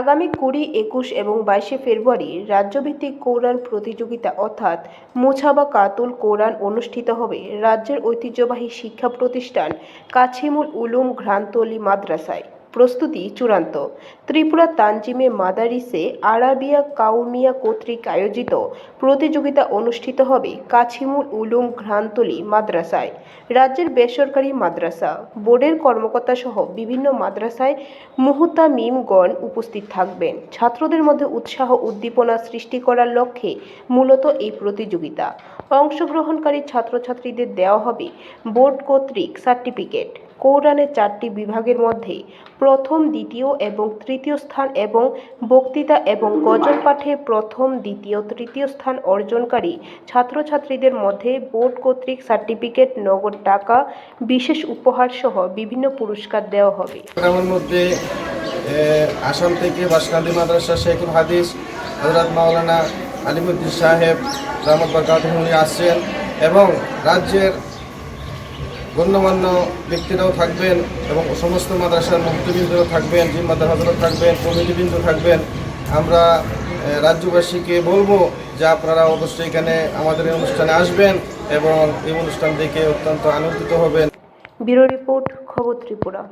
আগামী কুড়ি, একুশ এবং বাইশে ফেব্রুয়ারি রাজ্যভিত্তিক কোরআন প্রতিযোগিতা অর্থাৎ মুছাবা কাতুল কোরআন অনুষ্ঠিত হবে। রাজ্যের ঐতিহ্যবাহী শিক্ষা প্রতিষ্ঠান কাছিমুল উলুম ঘ্রান্তলি মাদ্রাসায়। প্রস্তুতি চূড়ান্ত। ত্রিপুরা তানজিমে মাদারিসে আরাবিয়া কাউমিয়া কর্তৃক আয়োজিত প্রতিযোগিতা অনুষ্ঠিত হবে কাছিমুল উলুম ঘ্রান্তলি মাদ্রাসায়। রাজ্যের বেসরকারি মাদ্রাসা, বোর্ডের কর্মকর্তা সহ বিভিন্ন মাদ্রাসায় মুহুতামিমগণ উপস্থিত থাকবেন। ছাত্রদের মধ্যে উৎসাহ উদ্দীপনা সৃষ্টি করার লক্ষ্যে মূলত এই প্রতিযোগিতা। অংশগ্রহণকারী ছাত্রছাত্রীদের দেওয়া হবে বোর্ড কর্তৃক সার্টিফিকেট। কৌরানের চারটি বিভাগের মধ্যে প্রথম, দ্বিতীয় এবং তৃতীয় স্থান এবং বক্তৃতা এবং গজল পাঠে প্রথম, দ্বিতীয়, তৃতীয় স্থান অর্জনকারী ছাত্রছাত্রীদের মধ্যে বোর্ড কর্তৃক সার্টিফিকেট, নগদ টাকা, বিশেষ উপহার সহ বিভিন্ন পুরস্কার দেওয়া হবে। মধ্যে আসাম থেকে বাসকান্দি মাদ্রাসা শেখুল হাদিস হজরত মাওলানা আলিমুদ্দিন সাহেব রহমত বরকাতমুনি আসছেন এবং রাজ্যের গণ্যমান্য ব্যক্তিরাও থাকবেন এবং সমস্ত মাদ্রাসার মুক্তিবৃন্দরা থাকবেন, জিম্মাদার হজরত থাকবেন, কমিটিবৃন্দ থাকবেন। আমরা রাজ্যবাসীকে বলব যে আপনারা অবশ্যই এখানে আমাদের এই অনুষ্ঠানে আসবেন এবং এই অনুষ্ঠান দেখে অত্যন্ত আনন্দিত হবেন। ব্যুরো রিপোর্ট, খবর ত্রিপুরা।